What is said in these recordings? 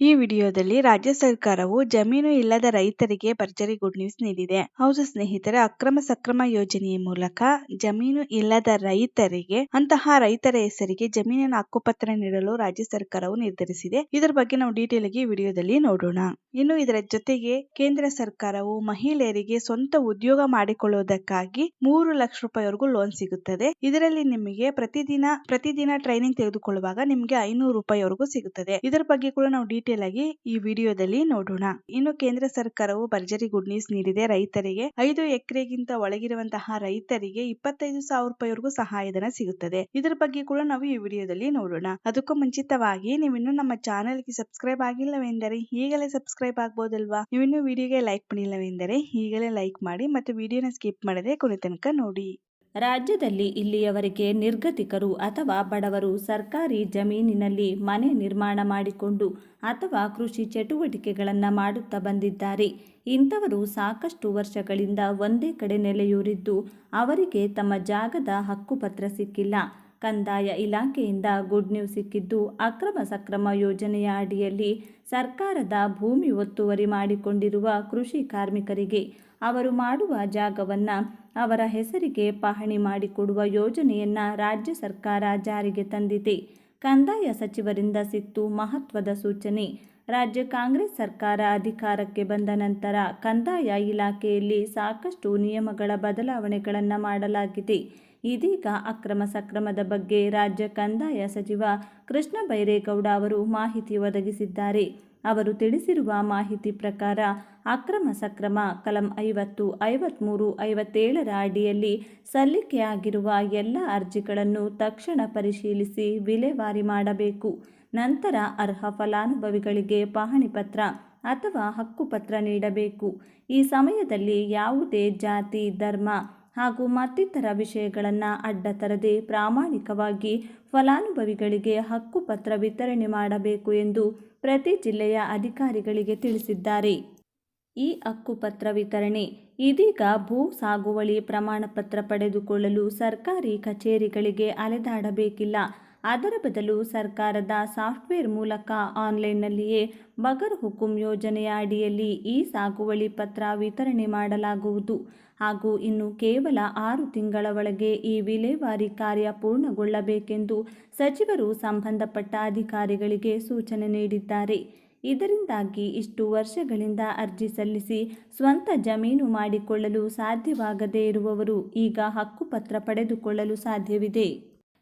ಈ ವಿಡಿಯೋದಲ್ಲಿ ರಾಜ್ಯ ಸರ್ಕಾರವು ಜಮೀನು ಇಲ್ಲದ ರೈತರಿಗೆ ಭರ್ಜರಿ ಗುಡ್ ನ್ಯೂಸ್ ನೀಡಿದೆ. ಹೌದು ಸ್ನೇಹಿತರೆ, ಅಕ್ರಮ ಸಕ್ರಮ ಯೋಜನೆಯ ಮೂಲಕ ಜಮೀನು ಇಲ್ಲದ ರೈತರಿಗೆ, ಅಂತಹ ರೈತರ ಹೆಸರಿಗೆ ಜಮೀನಿನ ಹಕ್ಕುಪತ್ರ ನೀಡಲು ರಾಜ್ಯ ಸರ್ಕಾರವು ನಿರ್ಧರಿಸಿದೆ. ಇದರ ಬಗ್ಗೆ ನಾವು ಡೀಟೇಲ್ ಆಗಿ ವಿಡಿಯೋದಲ್ಲಿ ನೋಡೋಣ. ಇನ್ನು ಇದರ ಜೊತೆಗೆ ಕೇಂದ್ರ ಸರ್ಕಾರವು ಮಹಿಳೆಯರಿಗೆ ಸ್ವಂತ ಉದ್ಯೋಗ ಮಾಡಿಕೊಳ್ಳುವುದಕ್ಕಾಗಿ ಮೂರು ಲಕ್ಷ ರೂಪಾಯಿವರೆಗೂ ಲೋನ್ ಸಿಗುತ್ತದೆ. ಇದರಲ್ಲಿ ನಿಮಗೆ ಪ್ರತಿದಿನ ಪ್ರತಿದಿನ ಟ್ರೈನಿಂಗ್ ತೆಗೆದುಕೊಳ್ಳುವಾಗ ನಿಮಗೆ ಐನೂರು ರೂಪಾಯಿವರೆಗೂ ಸಿಗುತ್ತದೆ. ಇದರ ಬಗ್ಗೆ ಕೂಡ ನಾವು ಡೀಟೇಲ್ ಆಗಿ ಈ ವಿಡಿಯೋದಲ್ಲಿ ನೋಡೋಣ. ಇನ್ನು ಕೇಂದ್ರ ಸರ್ಕಾರವು ಭರ್ಜರಿ ಗುಡ್ ನ್ಯೂಸ್ ನೀಡಿದೆ. ರೈತರಿಗೆ ಐದು ಎಕರೆಗಿಂತ ಒಳಗಿರುವಂತಹ ರೈತರಿಗೆ ಇಪ್ಪತ್ತೈದು ಸಾವಿರ ರೂಪಾಯಿವರೆಗೂ ಸಹಾಯಧನ ಸಿಗುತ್ತದೆ. ಇದರ ಬಗ್ಗೆ ಕೂಡ ನಾವು ಈ ವಿಡಿಯೋದಲ್ಲಿ ನೋಡೋಣ. ಅದಕ್ಕೂ ಮುಂಚಿತವಾಗಿ ನೀವಿನ್ನು ನಮ್ಮ ಚಾನೆಲ್ಗೆ ಸಬ್ಸ್ಕ್ರೈಬ್ ಆಗಿಲ್ಲವೆಂದರೆ ಈಗಲೇ ಸಬ್ಸ್ಕ್ರೈಬ್ ಆಗ್ಬೋದಲ್ವಾ? ನೀವಿನ್ನು ವಿಡಿಯೋಗೆ ಲೈಕ್ ಮಾಡಿಲ್ಲವೆಂದರೆ ಈಗಲೇ ಲೈಕ್ ಮಾಡಿ ಮತ್ತು ವಿಡಿಯೋನ ಸ್ಕಿಪ್ ಮಾಡದೆ ಕೊನೆ ನೋಡಿ. ರಾಜ್ಯದಲ್ಲಿ ಇಲ್ಲಿಯವರೆಗೆ ನಿರ್ಗತಿಕರು ಅಥವಾ ಬಡವರು ಸರ್ಕಾರಿ ಜಮೀನಿನಲ್ಲಿ ಮನೆ ನಿರ್ಮಾಣ ಮಾಡಿಕೊಂಡು ಅಥವಾ ಕೃಷಿ ಚಟುವಟಿಕೆಗಳನ್ನು ಮಾಡುತ್ತಾ ಬಂದಿದ್ದಾರೆ. ಇಂಥವರು ಸಾಕಷ್ಟು ವರ್ಷಗಳಿಂದ ಒಂದೇ ಕಡೆ ನೆಲೆಯೂರಿದ್ದು, ಅವರಿಗೆ ತಮ್ಮ ಜಾಗದ ಹಕ್ಕುಪತ್ರ ಸಿಕ್ಕಿಲ್ಲ. ಕಂದಾಯ ಇಲಾಖೆಯಿಂದ ಗುಡ್ ನ್ಯೂಸ್ ಸಿಕ್ಕಿದ್ದು ಅಕ್ರಮ ಸಕ್ರಮ ಯೋಜನೆಯ ಅಡಿಯಲ್ಲಿ ಸರ್ಕಾರದ ಭೂಮಿ ಒತ್ತುವರಿ ಮಾಡಿಕೊಂಡಿರುವ ಕೃಷಿ ಕಾರ್ಮಿಕರಿಗೆ ಅವರು ಮಾಡುವ ಜಾಗವನ್ನು ಅವರ ಹೆಸರಿಗೆ ಪಹಣಿ ಮಾಡಿಕೊಡುವ ಯೋಜನೆಯನ್ನು ರಾಜ್ಯ ಸರ್ಕಾರ ಜಾರಿಗೆ ತಂದಿದೆ. ಕಂದಾಯ ಸಚಿವರಿಂದ ಸಿಕ್ತು ಮಹತ್ವದ ಸೂಚನೆ, ರಾಜ್ಯ ಕಾಂಗ್ರೆಸ್ ಸರ್ಕಾರ ಅಧಿಕಾರಕ್ಕೆ ಬಂದ ನಂತರ ಕಂದಾಯ ಇಲಾಖೆಯಲ್ಲಿ ಸಾಕಷ್ಟು ನಿಯಮಗಳ ಬದಲಾವಣೆಗಳನ್ನು ಮಾಡಲಾಗಿದೆ. ಇದೀಗ ಅಕ್ರಮ ಸಕ್ರಮದ ಬಗ್ಗೆ ರಾಜ್ಯ ಕಂದಾಯ ಸಚಿವ ಕೃಷ್ಣ ಬೈರೇಗೌಡ ಅವರು ಮಾಹಿತಿ ಒದಗಿಸಿದ್ದಾರೆ. ಅವರು ತಿಳಿಸಿರುವ ಮಾಹಿತಿ ಪ್ರಕಾರ ಅಕ್ರಮ ಸಕ್ರಮ ಕಲಂ ಐವತ್ತು ಐವತ್ತ್ಮೂರು ಐವತ್ತೇಳರ ಅಡಿಯಲ್ಲಿ ಸಲ್ಲಿಕೆಯಾಗಿರುವ ಎಲ್ಲ ಅರ್ಜಿಗಳನ್ನು ತಕ್ಷಣ ಪರಿಶೀಲಿಸಿ ವಿಲೇವಾರಿ ಮಾಡಬೇಕು. ನಂತರ ಅರ್ಹ ಫಲಾನುಭವಿಗಳಿಗೆ ಪಹಣಿ ಪತ್ರ ಅಥವಾ ಹಕ್ಕುಪತ್ರ ನೀಡಬೇಕು. ಈ ಸಮಯದಲ್ಲಿ ಯಾವುದೇ ಜಾತಿ, ಧರ್ಮ ಹಾಗೂ ಮತ್ತಿತರ ವಿಷಯಗಳನ್ನು ಅಡ್ಡ ತರದೆ ಪ್ರಾಮಾಣಿಕವಾಗಿ ಫಲಾನುಭವಿಗಳಿಗೆ ಹಕ್ಕುಪತ್ರ ವಿತರಣೆ ಮಾಡಬೇಕು ಎಂದು ಪ್ರತಿ ಜಿಲ್ಲೆಯ ಅಧಿಕಾರಿಗಳಿಗೆ ತಿಳಿಸಿದ್ದಾರೆ. ಈ ಹಕ್ಕುಪತ್ರ ವಿತರಣೆ ಇದೀಗ ಭೂ ಸಾಗುವಳಿ ಪ್ರಮಾಣಪತ್ರ ಪಡೆದುಕೊಳ್ಳಲು ಸರ್ಕಾರಿ ಕಚೇರಿಗಳಿಗೆ ಅಲೆದಾಡಬೇಕಿಲ್ಲ. ಅದರ ಬದಲು ಸರ್ಕಾರದ ಸಾಫ್ಟ್ವೇರ್ ಮೂಲಕ ಆನ್ಲೈನ್ನಲ್ಲಿಯೇ ಬಗರ್ ಹುಕುಂ ಯೋಜನೆಯ ಅಡಿಯಲ್ಲಿ ಈ ಸಾಗುವಳಿ ಪತ್ರ ವಿತರಣೆ ಮಾಡಲಾಗುವುದು. ಹಾಗೂ ಇನ್ನು ಕೇವಲ ಆರು ತಿಂಗಳ ಒಳಗೆ ಈ ವಿಲೇವಾರಿ ಕಾರ್ಯ ಪೂರ್ಣಗೊಳ್ಳಬೇಕೆಂದು ಸಚಿವರು ಸಂಬಂಧಪಟ್ಟ ಅಧಿಕಾರಿಗಳಿಗೆ ಸೂಚನೆ ನೀಡಿದ್ದಾರೆ. ಇದರಿಂದಾಗಿ ಇಷ್ಟು ವರ್ಷಗಳಿಂದ ಅರ್ಜಿ ಸಲ್ಲಿಸಿ ಸ್ವಂತ ಜಮೀನು ಮಾಡಿಕೊಳ್ಳಲು ಸಾಧ್ಯವಾಗದೇ ಇರುವವರು ಈಗ ಹಕ್ಕುಪತ್ರ ಪಡೆದುಕೊಳ್ಳಲು ಸಾಧ್ಯವಿದೆ.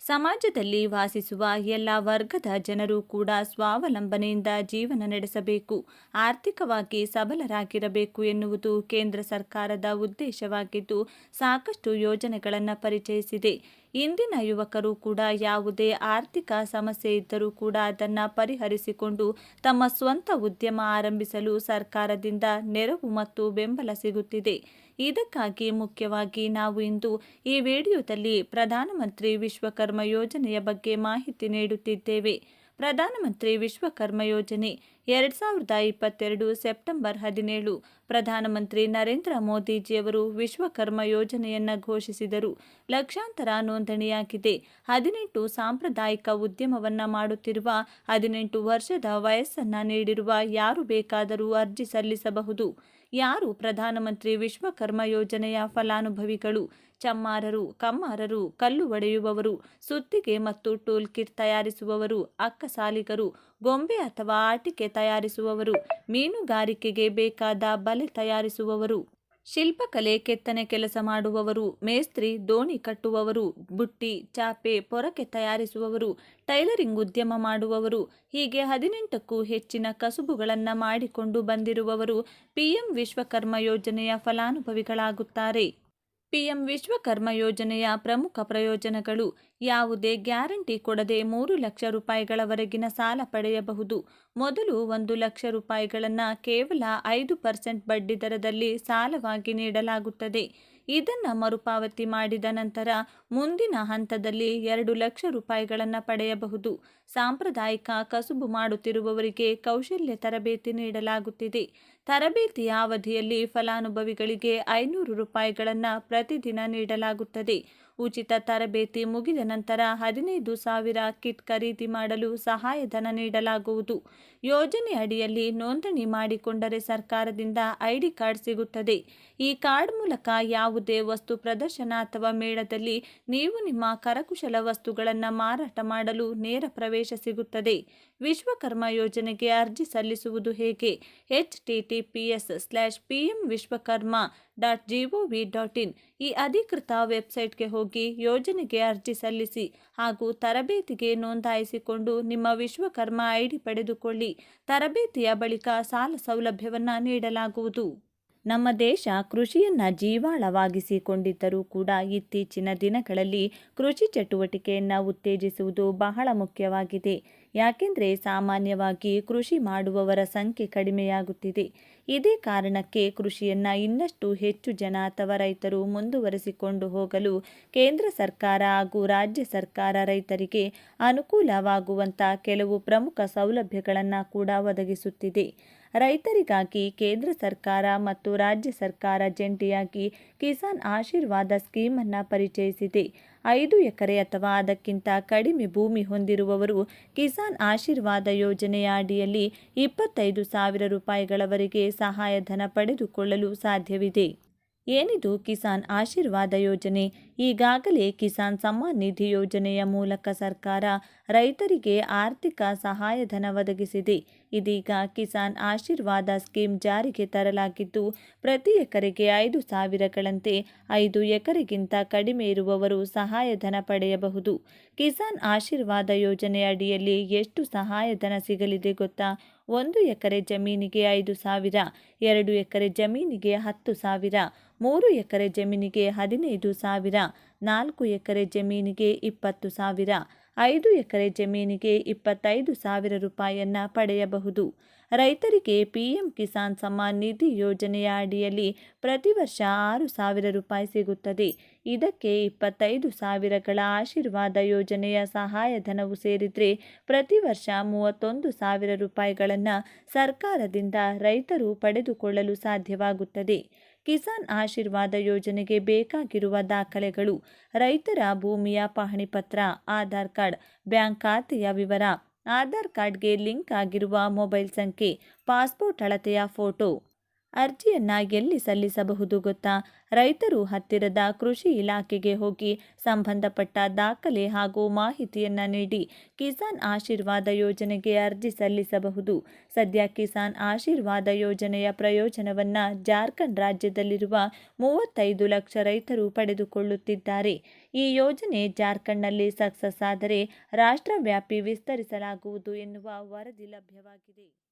ಸಮಾಜದಲ್ಲಿ ವಾಸಿಸುವ ಎಲ್ಲ ವರ್ಗದ ಜನರು ಕೂಡ ಸ್ವಾವಲಂಬನೆಯಿಂದ ಜೀವನ ನಡೆಸಬೇಕು, ಆರ್ಥಿಕವಾಗಿ ಸಬಲರಾಗಿರಬೇಕು ಎನ್ನುವುದು ಕೇಂದ್ರ ಸರ್ಕಾರದ ಉದ್ದೇಶವಾಗಿದ್ದು ಸಾಕಷ್ಟು ಯೋಜನೆಗಳನ್ನು ಪರಿಚಯಿಸಿದೆ. ಇಂದಿನ ಯುವಕರು ಕೂಡ ಯಾವುದೇ ಆರ್ಥಿಕ ಸಮಸ್ಯೆ ಇದ್ದರೂ ಕೂಡ ಅದನ್ನು ಪರಿಹರಿಸಿಕೊಂಡು ತಮ್ಮ ಸ್ವಂತ ಉದ್ಯಮ ಆರಂಭಿಸಲು ಸರ್ಕಾರದಿಂದ ನೆರವು ಮತ್ತು ಬೆಂಬಲ ಸಿಗುತ್ತಿದೆ. ಇದಕ್ಕಾಗಿ ಮುಖ್ಯವಾಗಿ ನಾವು ಇಂದು ಈ ವಿಡಿಯೋದಲ್ಲಿ ಪ್ರಧಾನಮಂತ್ರಿ ವಿಶ್ವಕರ್ಮ ಯೋಜನೆಯ ಬಗ್ಗೆ ಮಾಹಿತಿ ನೀಡುತ್ತಿದ್ದೇವೆ. ಪ್ರಧಾನಮಂತ್ರಿ ವಿಶ್ವಕರ್ಮ ಯೋಜನೆ ಎರಡು ಸಾವಿರದ ಇಪ್ಪತ್ತೆರಡು ಸೆಪ್ಟೆಂಬರ್ ಹದಿನೇಳು. ಪ್ರಧಾನಮಂತ್ರಿ ನರೇಂದ್ರ ಮೋದಿಜಿಯವರು ವಿಶ್ವಕರ್ಮ ಯೋಜನೆಯನ್ನು ಘೋಷಿಸಿದರು. ಲಕ್ಷಾಂತರ ನೋಂದಣಿಯಾಗಿದೆ. ಹದಿನೆಂಟು ಸಾಂಪ್ರದಾಯಿಕ ಉದ್ಯಮವನ್ನು ಮಾಡುತ್ತಿರುವ, ಹದಿನೆಂಟು ವರ್ಷದ ವಯಸ್ಸನ್ನು ನೀಡಿರುವ ಯಾರು ಬೇಕಾದರೂ ಅರ್ಜಿ ಸಲ್ಲಿಸಬಹುದು. ಯಾರು ಪ್ರಧಾನಮಂತ್ರಿ ವಿಶ್ವಕರ್ಮ ಯೋಜನೆಯ ಫಲಾನುಭವಿಗಳು? ಚಮ್ಮಾರರು, ಕಮ್ಮಾರರು, ಕಲ್ಲು ಒಡೆಯುವವರು, ಸುತ್ತಿಗೆ ಮತ್ತು ಟೂಲ್ ಕಿಟ್ ತಯಾರಿಸುವವರು, ಅಕ್ಕಸಾಲಿಗರು, ಗೊಂಬೆ ಅಥವಾ ಆಟಿಕೆ ತಯಾರಿಸುವವರು, ಮೀನುಗಾರಿಕೆಗೆ ಬೇಕಾದ ಬಲೆ ತಯಾರಿಸುವವರು. ಶಿಲ್ಪಕಲೆ ಕೆತ್ತನೆ ಕೆಲಸ ಮಾಡುವವರು, ಮೇಸ್ತ್ರಿ, ದೋಣಿ ಕಟ್ಟುವವರು, ಬುಟ್ಟಿ, ಚಾಪೆ ಪೊರಕೆ ತಯಾರಿಸುವವರು, ಟೈಲರಿಂಗ್ ಉದ್ಯಮ ಮಾಡುವವರು, ಹೀಗೆ ಹದಿನೆಂಟಕ್ಕೂ ಹೆಚ್ಚಿನ ಕಸುಬುಗಳನ್ನು ಮಾಡಿಕೊಂಡು ಬಂದಿರುವವರು ಪಿಎಂ ವಿಶ್ವಕರ್ಮ ಯೋಜನೆಯ ಫಲಾನುಭವಿಗಳಾಗುತ್ತಾರೆ. ಪಿಎಂ ವಿಶ್ವಕರ್ಮ ಯೋಜನೆಯ ಪ್ರಮುಖ ಪ್ರಯೋಜನಗಳು ಯಾವುದೇ ಗ್ಯಾರಂಟಿ ಕೊಡದೆ ಮೂರು ಲಕ್ಷ ರೂಪಾಯಿಗಳವರೆಗಿನ ಸಾಲ ಪಡೆಯಬಹುದು. ಮೊದಲು ಒಂದು ಲಕ್ಷ ರೂಪಾಯಿಗಳನ್ನು ಕೇವಲ ಐದು ಪರ್ಸೆಂಟ್ ಬಡ್ಡಿ ದರದಲ್ಲಿ ಸಾಲವಾಗಿ ನೀಡಲಾಗುತ್ತದೆ. ಇದನ್ನು ಮರುಪಾವತಿ ಮಾಡಿದ ನಂತರ ಮುಂದಿನ ಹಂತದಲ್ಲಿ ಎರಡು ಲಕ್ಷ ರೂಪಾಯಿಗಳನ್ನು ಪಡೆಯಬಹುದು. ಸಾಂಪ್ರದಾಯಿಕ ಕಸುಬು ಮಾಡುತ್ತಿರುವವರಿಗೆ ಕೌಶಲ್ಯ ತರಬೇತಿ ನೀಡಲಾಗುತ್ತಿದೆ. ತರಬೇತಿಯ ಅವಧಿಯಲ್ಲಿ ಫಲಾನುಭವಿಗಳಿಗೆ ಐನೂರು ರೂಪಾಯಿಗಳನ್ನು ಪ್ರತಿದಿನ ನೀಡಲಾಗುತ್ತದೆ. ಉಚಿತ ತರಬೇತಿ ಮುಗಿದ ನಂತರ ಹದಿನೈದು ಸಾವಿರ ಕಿಟ್ ಖರೀದಿ ಮಾಡಲು ಸಹಾಯಧನ ನೀಡಲಾಗುವುದು. ಯೋಜನೆ ಅಡಿಯಲ್ಲಿ ನೋಂದಣಿ ಮಾಡಿಕೊಂಡರೆ ಸರ್ಕಾರದಿಂದ ಐಡಿ ಕಾರ್ಡ್ ಸಿಗುತ್ತದೆ. ಈ ಕಾರ್ಡ್ ಮೂಲಕ ಯಾವುದೇ ವಸ್ತು ಪ್ರದರ್ಶನ ಅಥವಾ ಮೇಳದಲ್ಲಿ ನೀವು ನಿಮ್ಮ ಕರಕುಶಲ ವಸ್ತುಗಳನ್ನು ಮಾರಾಟ ಮಾಡಲು ನೇರ ಪ್ರವೇಶ ಸಿಗುತ್ತದೆ. ವಿಶ್ವಕರ್ಮ ಯೋಜನೆಗೆ ಅರ್ಜಿ ಸಲ್ಲಿಸುವುದು ಹೇಗೆ? H T T P S slash P M Vishwakarma dot G O V dot in ಈ ಅಧಿಕೃತ ವೆಬ್ಸೈಟ್ಗೆ ಹೋಗಿ ಯೋಜನೆಗೆ ಅರ್ಜಿ ಸಲ್ಲಿಸಿ ಹಾಗೂ ತರಬೇತಿಗೆ ನೋಂದಾಯಿಸಿಕೊಂಡು ನಿಮ್ಮ ವಿಶ್ವಕರ್ಮ ಐಡಿ ಪಡೆದುಕೊಳ್ಳಿ. ತರಬೇತಿಯ ಬಳಿಕ ಸಾಲ ಸೌಲಭ್ಯವನ್ನು ನೀಡಲಾಗುವುದು. ನಮ್ಮ ದೇಶ ಕೃಷಿಯನ್ನು ಜೀವಾಳವಾಗಿಸಿಕೊಂಡಿದ್ದರೂ ಕೂಡ ಇತ್ತೀಚಿನ ದಿನಗಳಲ್ಲಿ ಕೃಷಿ ಚಟುವಟಿಕೆಯನ್ನು ಉತ್ತೇಜಿಸುವುದು ಬಹಳ ಮುಖ್ಯವಾಗಿದೆ. ಯಾಕೆಂದರೆ ಸಾಮಾನ್ಯವಾಗಿ ಕೃಷಿ ಮಾಡುವವರ ಸಂಖ್ಯೆ ಕಡಿಮೆಯಾಗುತ್ತಿದೆ. ಇದೇ ಕಾರಣಕ್ಕೆ ಕೃಷಿಯನ್ನು ಇನ್ನಷ್ಟು ಹೆಚ್ಚು ಜನ ಅಥವಾ ರೈತರು ಮುಂದುವರೆಸಿಕೊಂಡು ಹೋಗಲು ಕೇಂದ್ರ ಸರ್ಕಾರ ಹಾಗೂ ರಾಜ್ಯ ಸರ್ಕಾರ ರೈತರಿಗೆ ಅನುಕೂಲವಾಗುವಂಥ ಕೆಲವು ಪ್ರಮುಖ ಸೌಲಭ್ಯಗಳನ್ನು ಕೂಡ ಒದಗಿಸುತ್ತಿದೆ. ರೈತರಿಗಾಗಿ ಕೇಂದ್ರ ಸರ್ಕಾರ ಮತ್ತು ರಾಜ್ಯ ಸರ್ಕಾರ ಜಂಟಿಯಾಗಿ ಕಿಸಾನ್ ಆಶೀರ್ವಾದ ಸ್ಕೀಮನ್ನು ಪರಿಚಯಿಸಿದೆ. ಐದು ಎಕರೆ ಅಥವಾ ಅದಕ್ಕಿಂತ ಕಡಿಮೆ ಭೂಮಿ ಹೊಂದಿರುವವರು ಕಿಸಾನ್ ಆಶೀರ್ವಾದ ಯೋಜನೆಯ ಅಡಿಯಲ್ಲಿ ಇಪ್ಪತ್ತೈದು ಸಾವಿರ ರೂಪಾಯಿಗಳವರೆಗೆ ಸಹಾಯಧನ ಪಡೆದುಕೊಳ್ಳಲು ಸಾಧ್ಯವಿದೆ. ಏನಿದು ಕಿಸಾನ್ ಆಶೀರ್ವಾದ ಯೋಜನೆ? ಈಗಾಗಲೇ ಕಿಸಾನ್ ಸಮ್ಮಾನ್ ನಿಧಿ ಯೋಜನೆಯ ಮೂಲಕ ಸರ್ಕಾರ ರೈತರಿಗೆ ಆರ್ಥಿಕ ಸಹಾಯಧನ ಒದಗಿಸಿದೆ. ಇದೀಗ ಕಿಸಾನ್ ಆಶೀರ್ವಾದ ಸ್ಕೀಮ್ ಜಾರಿಗೆ ತರಲಾಗಿದ್ದು, ಪ್ರತಿ ಎಕರೆಗೆ ಐದು ಸಾವಿರಗಳಂತೆ ಐದು ಎಕರೆಗಿಂತ ಕಡಿಮೆ ಇರುವವರು ಸಹಾಯಧನ ಪಡೆಯಬಹುದು. ಕಿಸಾನ್ ಆಶೀರ್ವಾದ ಯೋಜನೆ ಅಡಿಯಲ್ಲಿ ಎಷ್ಟು ಸಹಾಯಧನ ಸಿಗಲಿದೆ ಗೊತ್ತಾ? ಒಂದು ಎಕರೆ ಜಮೀನಿಗೆ ಐದು ಸಾವಿರ, ಎರಡು ಎಕರೆ ಜಮೀನಿಗೆ ಹತ್ತು ಸಾವಿರ, ಮೂರು ಎಕರೆ ಜಮೀನಿಗೆ ಹದಿನೈದು ಸಾವಿರ, ನಾಲ್ಕು ಎಕರೆ ಜಮೀನಿಗೆ ಇಪ್ಪತ್ತು ಸಾವಿರ. ಐದು ಎಕರೆ ಜಮೀನಿಗೆ ಇಪ್ಪತ್ತೈದು ಸಾವಿರ ರೂಪಾಯಿಯನ್ನು ಪಡೆಯಬಹುದು. ರೈತರಿಗೆ ಪಿಎಂ ಕಿಸಾನ್ ಸಮ್ಮಾನ್ ನಿಧಿ ಯೋಜನೆಯ ಅಡಿಯಲ್ಲಿ ಪ್ರತಿ ವರ್ಷ ಆರು ಸಾವಿರ ರೂಪಾಯಿ ಸಿಗುತ್ತದೆ. ಇದಕ್ಕೆ ಇಪ್ಪತ್ತೈದು ಸಾವಿರಗಳ ಆಶೀರ್ವಾದ ಯೋಜನೆಯ ಸಹಾಯಧನವು ಸೇರಿದರೆ ಪ್ರತಿ ವರ್ಷ ಮೂವತ್ತೊಂದು ಸಾವಿರ ರೂಪಾಯಿಗಳನ್ನು ಸರ್ಕಾರದಿಂದ ರೈತರು ಪಡೆದುಕೊಳ್ಳಲು ಸಾಧ್ಯವಾಗುತ್ತದೆ. ಕಿಸಾನ್ ಆಶೀರ್ವಾದ ಯೋಜನೆಗೆ ಬೇಕಾಗಿರುವ ದಾಖಲೆಗಳು, ರೈತರ ಭೂಮಿಯ ಪಹಣಿ ಪತ್ರ, ಆಧಾರ್ ಕಾರ್ಡ್, ಬ್ಯಾಂಕ್ ಖಾತೆಯ ವಿವರ, ಆಧಾರ್ ಕಾರ್ಡ್ಗೆ ಲಿಂಕ್ ಆಗಿರುವ ಮೊಬೈಲ್ ಸಂಖ್ಯೆ, ಪಾಸ್ಪೋರ್ಟ್ ಅಳತೆಯ ಫೋಟೋ. ಅರ್ಜಿಯನ್ನು ಎಲ್ಲಿ ಸಲ್ಲಿಸಬಹುದು ಗೊತ್ತಾ? ರೈತರು ಹತ್ತಿರದ ಕೃಷಿ ಇಲಾಖೆಗೆ ಹೋಗಿ ಸಂಬಂಧಪಟ್ಟ ದಾಖಲೆ ಹಾಗೂ ಮಾಹಿತಿಯನ್ನು ನೀಡಿ ಕಿಸಾನ್ ಆಶೀರ್ವಾದ ಯೋಜನೆಗೆ ಅರ್ಜಿ ಸಲ್ಲಿಸಬಹುದು. ಸದ್ಯ ಕಿಸಾನ್ ಆಶೀರ್ವಾದ ಯೋಜನೆಯ ಪ್ರಯೋಜನವನ್ನು ಜಾರ್ಖಂಡ್ ರಾಜ್ಯದಲ್ಲಿರುವ ಮೂವತ್ತೈದು ಲಕ್ಷ ರೈತರು ಪಡೆದುಕೊಳ್ಳುತ್ತಿದ್ದಾರೆ. ಈ ಯೋಜನೆ ಜಾರ್ಖಂಡ್ನಲ್ಲಿ ಸಕ್ಸಸ್ ಆದರೆ ರಾಷ್ಟ್ರವ್ಯಾಪಿ ವಿಸ್ತರಿಸಲಾಗುವುದು ಎನ್ನುವ ವರದಿ ಲಭ್ಯವಾಗಿದೆ.